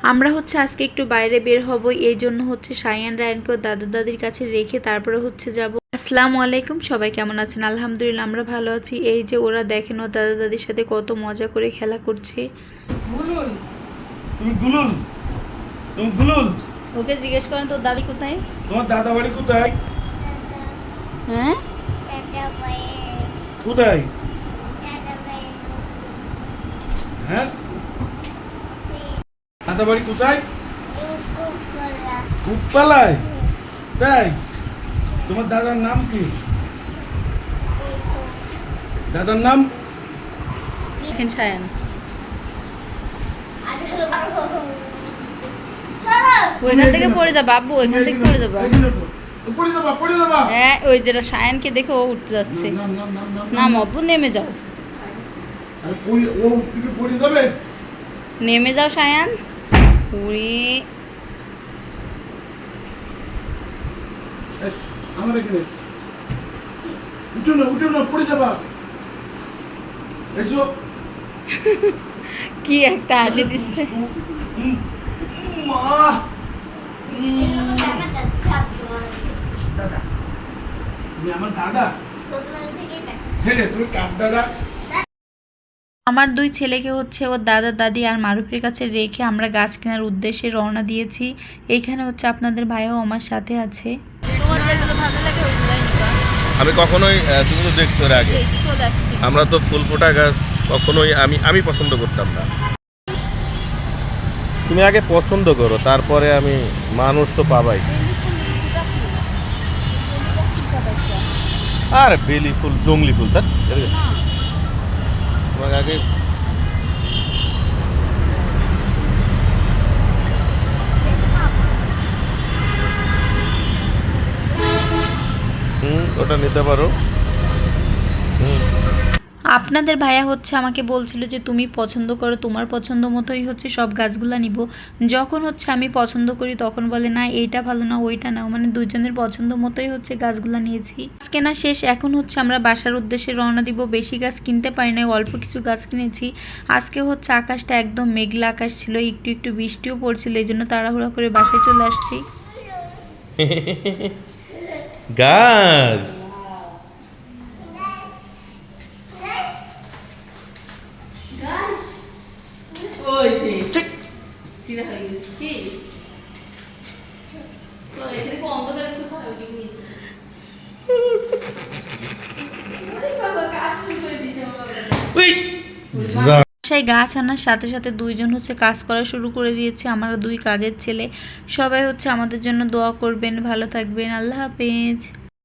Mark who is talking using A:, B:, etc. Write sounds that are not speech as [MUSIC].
A: আমরা হচ্ছে আজকে একটু বাইরে বের হব এই জন্য হচ্ছে সায়ান রায়নকে ওর দাদা দাদির কাছে রেখে তারপরে হচ্ছে যাব। আসসালামু আলাইকুম সবাই কেমন আছেন? আলহামদুলিল্লাহ আমরা ভালো আছি। এই যে ওরা দেখেন ওর দাদা দাদির সাথে কত মজা করে খেলা করছে।
B: গুলুল! তুমি গুলুল! তুমি গুলুল!
A: ওকে জিজ্ঞেস করেন তোর দাদি কোথায়?
B: তোমার দাদা বাড়ি কোথায়?
A: হ্যাঁ?
B: কোথায়? হ্যাঁ? দাদা বাড়ি কোথায়? কুপপালায়? তাই? তোমার দাদার নাম কি? দাদার নাম?
A: সায়ান। ওইখান থেকে পড়ে যা বাবু ওইখান থেকে পড়ে যাবা। হ্যাঁ ওই যেটা সায়ানকে দেখে ও উঠতে যাচ্ছে।
B: নাম, নাম,
A: যাও। নেমে যাও সায়ান। উড়ি
B: এস, আমার এখানে এস। উঠো না উঠো না পড়ে যাবা। এসো। [LAUGHS]
A: কি একটা হাসি দিচ্ছে।
B: আমার দাদা? ছেড়ে তুমি কার দাদা?
A: আমার দুই ছেলেকে হচ্ছে ওর দাদা দাদি আর মারুফের কাছে রেখে আমরা গাছ কেনার উদ্দেশ্যে রওনা দিয়েছি। এইখানে হচ্ছে আপনাদের ভাইও আমার সাথে আছে।
C: আমি কখনোই তুমি তো দেখছ এর আগে। আমরা তো ফুল ফোটা গাছ কখনোই আমি আমি পছন্দ করতাম না। তুমি আগে পছন্দ করো তারপরে আমি মানুষ তো পাবাই। আর বেলি ফুল জংলি ফুল তার তোমাকে আগে হুম ওটা নিতে পারো।
A: আপনাদের ভাইয়া হচ্ছে আমাকে বলছিল যে তুমি পছন্দ করো, তোমার পছন্দ মতোই হচ্ছে সব গাছগুলো নিব। যখন হচ্ছে আমি পছন্দ করি তখন বলে, না, এইটা ভালো না, ওইটা নাও। মানে দুজনের পছন্দ মতোই হচ্ছে গাছগুলো নিয়েছি। কেনা শেষ, এখন হচ্ছে আমরা বাসার উদ্দেশ্যে রওনা দিব। বেশি গাছ কিনতে পারি না অল্প কিছু গাছ কিনেছি। আজকে হচ্ছে আকাশটা একদম মেঘলা আকাশ ছিল, একটু একটু বৃষ্টিও পড়ছিল, এই জন্য তাড়াহুড়া করে বাসায় চলে আসছি।
C: গাছ!
A: ওই যে সিরা হয়ে গেছে। কি? এখানে কি অন্ধকারে খুব ভালো দিকে নিয়েছে আরে বাবা কাজ শুরু করে দিয়েছে আমার বাবা। বাসায় গাছ আনার সাথে সাথে দুইজন হচ্ছে কাজ করা শুরু করে দিয়েছে আমার দুই কাজের ছেলে। সবাই হচ্ছে আমাদের জন্য দোয়া করবেন ভালো থাকবেন আল্লাহ হাফেজ।